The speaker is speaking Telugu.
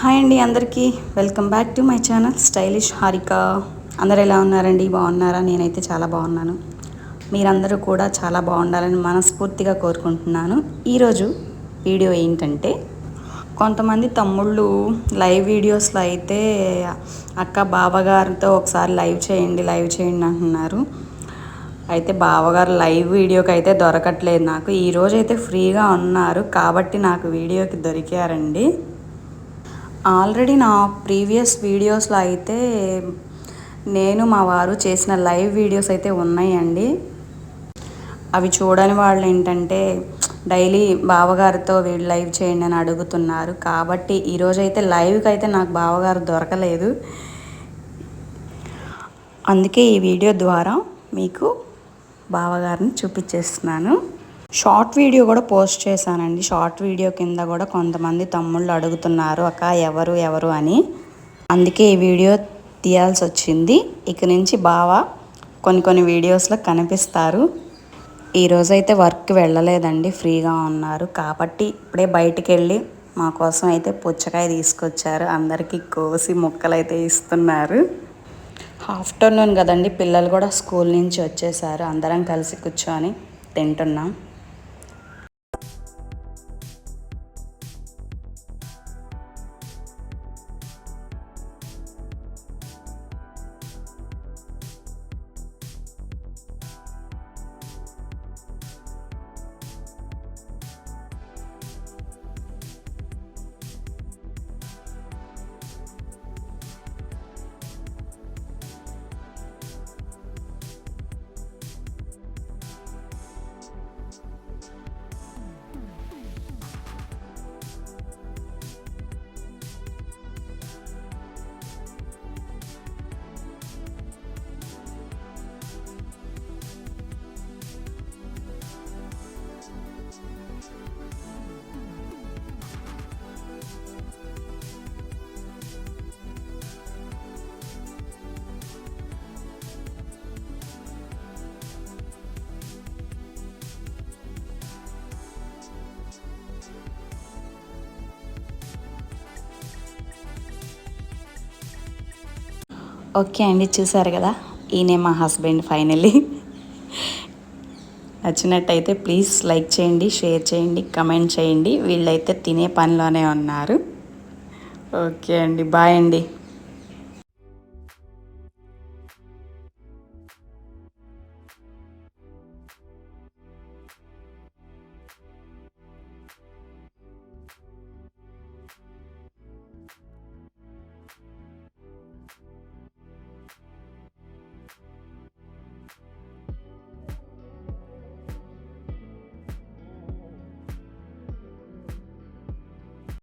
హాయ్ అండి అందరికీ. Welcome back to my channel stylish Harika అందరు ఎలా ఉన్నారండి? బాగున్నారా? నేనైతే చాలా బాగున్నాను. మీరందరూ కూడా చాలా బాగుండాలని మనస్ఫూర్తిగా కోరుకుంటున్నాను. ఈరోజు వీడియో ఏంటంటే కొంతమంది తమ్ముళ్ళు లైవ్ వీడియోస్లో అయితే అక్క బావగారితో ఒకసారి లైవ్ చేయండి లైవ్ చేయండి అంటున్నారు. అయితే బావగారు లైవ్ వీడియోకి అయితే దొరకట్లేదు నాకు. ఈరోజు అయితే ఫ్రీగా ఉన్నారు కాబట్టి నాకు వీడియోకి దొరికారండి. ఆల్రెడీ నా ప్రీవియస్ వీడియోస్లో అయితే నేను మా వారు చేసిన లైవ్ వీడియోస్ అయితే ఉన్నాయండి. అవి చూడని వాళ్ళు ఏంటంటే డైలీ బావగారితో వీళ్ళు లైవ్ చేయండి అని అడుగుతున్నారు. కాబట్టి ఈరోజు అయితే లైవ్కి అయితే నాకు బావగారు దొరకలేదు. అందుకే ఈ వీడియో ద్వారా మీకు బావగారిని చూపించేస్తున్నాను. షార్ట్ వీడియో కూడా పోస్ట్ చేశానండి. షార్ట్ వీడియో కింద కూడా కొంతమంది తమ్ముళ్ళు అడుగుతున్నారు అక్క ఎవరు ఎవరు? అని. అందుకే ఈ వీడియో తీయాల్సి వచ్చింది. ఇక నుంచి బావ కొన్ని కొన్ని వీడియోస్లో కనిపిస్తారు. ఈరోజైతే వర్క్ వెళ్ళలేదండి ఫ్రీగా ఉన్నారు. కాబట్టి ఇప్పుడే బయటికి వెళ్ళి మా కోసం అయితే పుచ్చకాయ తీసుకొచ్చారు. అందరికీ కోసి ముక్కలు అయితే ఇస్తున్నారు. ఆఫ్టర్నూన్ కదండి పిల్లలు కూడా స్కూల్ నుంచి వచ్చేసారు. అందరం కలిసి కూర్చొని తింటున్నాం. ఓకే అండి చూసారు కదా. ఈయనే మా హస్బెండ్ ఫైనలీ. నచ్చినట్టయితే ప్లీజ్ లైక్ చేయండి షేర్ చేయండి కమెంట్ చేయండి. వీళ్ళైతే తినే పనిలోనే ఉన్నారు. ఓకే అండి బాయ్ అండి.